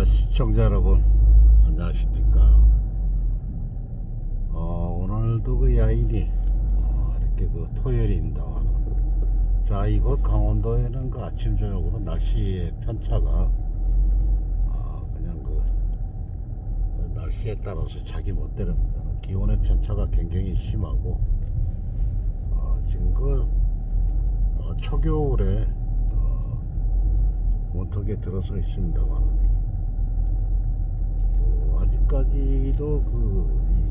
아, 시청자 여러분, 안녕하십니까. 어, 오늘도 그 야인이, 어, 이렇게 그 토요일입니다만. 자, 이곳 강원도에는 그 아침, 저녁으로 날씨의 편차가, 어, 그냥 그, 그 날씨에 따라서 자기 멋대로입니다. 기온의 편차가 굉장히 심하고, 어, 지금 그, 어, 초겨울에, 어, 원턱에 들어서 있습니다만 어, 아직까지도 그 이,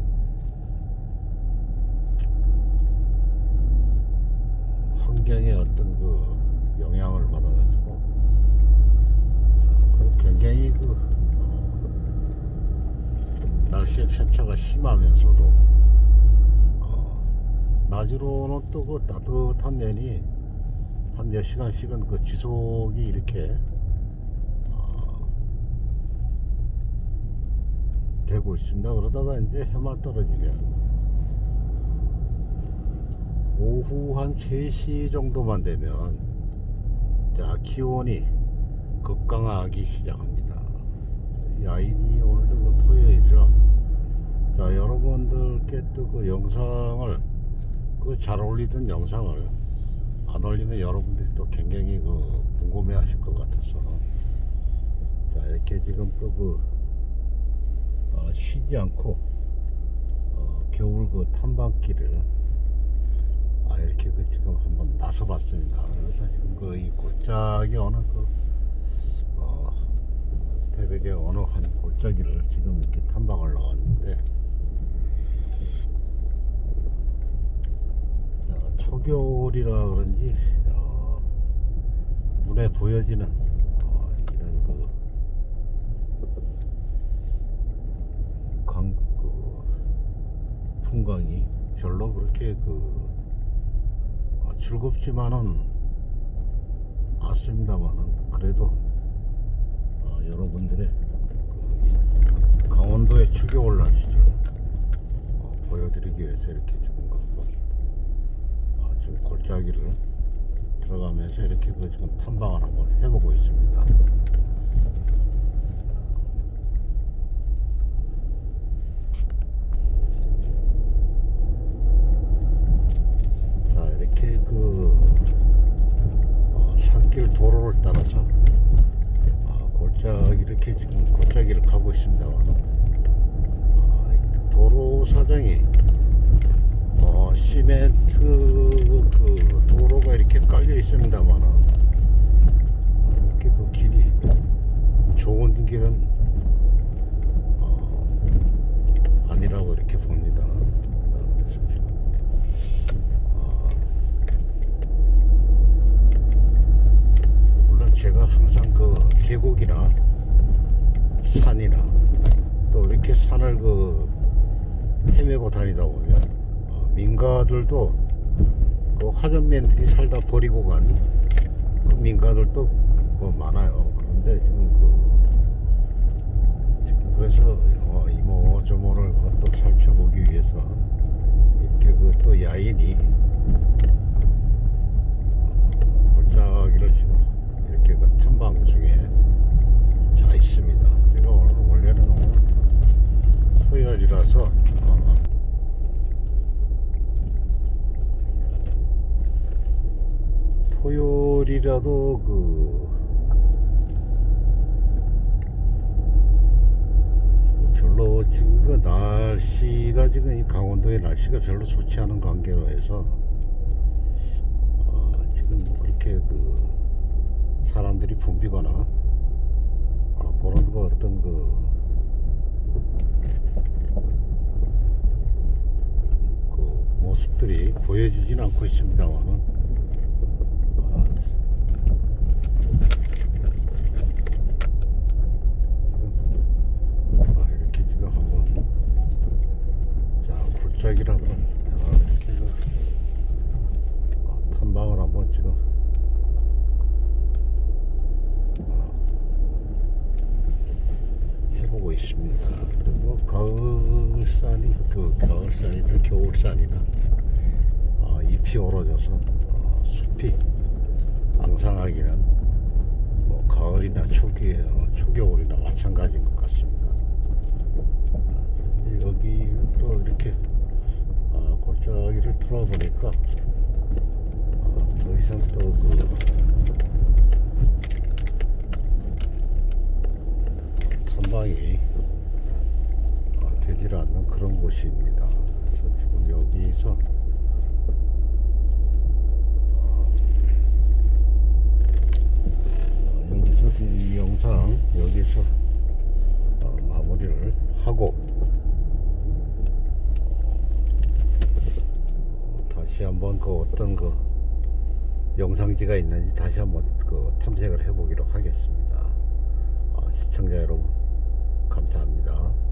환경의 어떤 그 영향을 받아가지고 어, 그 굉장히 그 어, 날씨의 편차가 심하면서도 어, 낮으로는 또 그 따뜻한 면이 한 몇 시간씩은 그 지속이 이렇게 어, 되고 있습니다. 그러다가 이제 해만 떨어지면 오후 한 3시 정도만 되면 자 기온이 급강하기 시작합니다. 야인이 오늘도 그 토요일이라 자 여러분들께 또그 영상을 그잘 어울리던 영상을 안 올리면 여러분들이 또 굉장히 그 궁금해 하실 것 같아서 자 이렇게 지금 또그 어, 쉬지 않고 어, 겨울 그 탐방길을 아 이렇게 그 지금 한번 나서 봤습니다. 그래서 지금 그 이 골짜기 어느 그 어, 태백의 어느 한 골짜기를 지금 이렇게 탐방을 나왔는데 자, 초겨울이라 그런지 어, 눈에 보여지는 어, 이런 그, 강, 그 풍광이 그렇게 그 어, 즐겁지만은 않습니다만은 그래도 어, 여러분들의 그, 이 강원도의 초겨울 날씨를 어, 보여드리기 위해서 이렇게 지금 왔습니다. 아, 지금 골짜기를 들어가면서 이렇게 그 지금 탐방을 한번 해보고 있습니다. 자, 이렇게 그 어, 산길 도로를 따라서 아, 골짜기 이렇게 지금 골짜기를 가고 있습니다만은 아, 이 도로 사정이 어, 시멘트 그 도로가 이렇게 깔려 있습니다만 이렇게 그 길이 좋은 길은 어, 아니라고 이렇게 봅니다. 어, 그래서 지금, 어, 물론 제가 항상 그 계곡이나 산이나 또 이렇게 산을 그 헤매고 다니다 보면 어, 민가들도 그 화전맨들이 살다 버리고 간 그 민가들도 뭐 많아요. 그런데 지금 그 지금 그래서 어, 이모 저모를 또 살펴보기 위해서 이렇게 그 또 야인이 어, 골짜기를 지금 이렇게 그 탐방 중에 자 있습니다. 제가 오늘 원래는 오늘 토요일이라서 어, 토요일이라도 그 별로 지금 그 날씨가 지금 이 강원도의 날씨가 별로 좋지 않은 관계로 해서 어, 지금 뭐 그렇게 그 사람들이 붐비거나 어, 그런 거 어떤 그, 그 모습들이 보여지진 않고 있습니다만은 어, 지금 아, 이렇게 지금 한번 자 한번 아, 이렇게 그, 어, 탐방을 한번 지금 해보고 있습니다. 뭐 가을 산이 그 가을산이나 겨울산이나 어, 잎이 얼어져서 어, 숲이 앙상하기는 뭐 가을이나 초기 어, 초겨울이나 마찬가지. 마찬가지인 것 같습니다. 아, 여기는 또 이렇게 아, 골짜기를 뚫어보니까 아, 더 이상 또그 탐방이 그런 곳입니다. 그래서 지금 여기서 어, 여기서 이 영상 여기서 어, 마무리를 하고 어, 다시 한번 그 어떤 그 영상지가 있는지 다시 한번 그 탐색을 해보기로 하겠습니다. 아, 시청자 여러분 감사합니다.